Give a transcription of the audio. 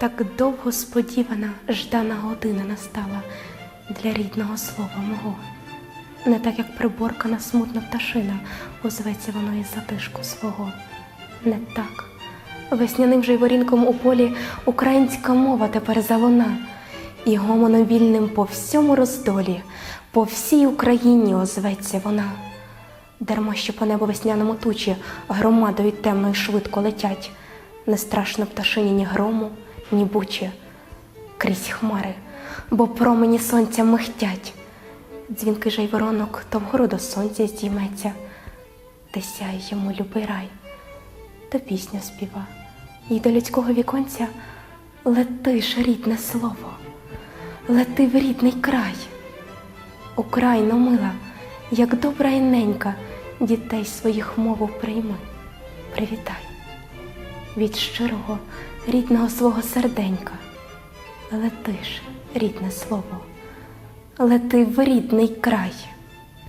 Так довго сподівана ждана година настала для рідного слова мого. Не так, як приборкана смутна пташина, озветься воно із затишку свого. Не так. Весняним жайворінком у полі українська мова тепер залуна, і гомоном вільним по всьому роздолі, по всій Україні озветься вона. Дарма що по небу весняному тучі громадою темною швидко летять, не страшно пташині ні грому, ні бучі, крізь хмари, бо промені сонця михтять. Дзвінки жайворонок то вгору до сонця здійметься, де сяє йому любий рай, то пісню співа, і до людського віконця лети ж рідне слово, лети в рідний край. Україно мила, як добра і ненька, дітей своїх мову прийми, привітай від щирого, рідного свого серденька. Лети ж, рідне слово, лети в рідний край.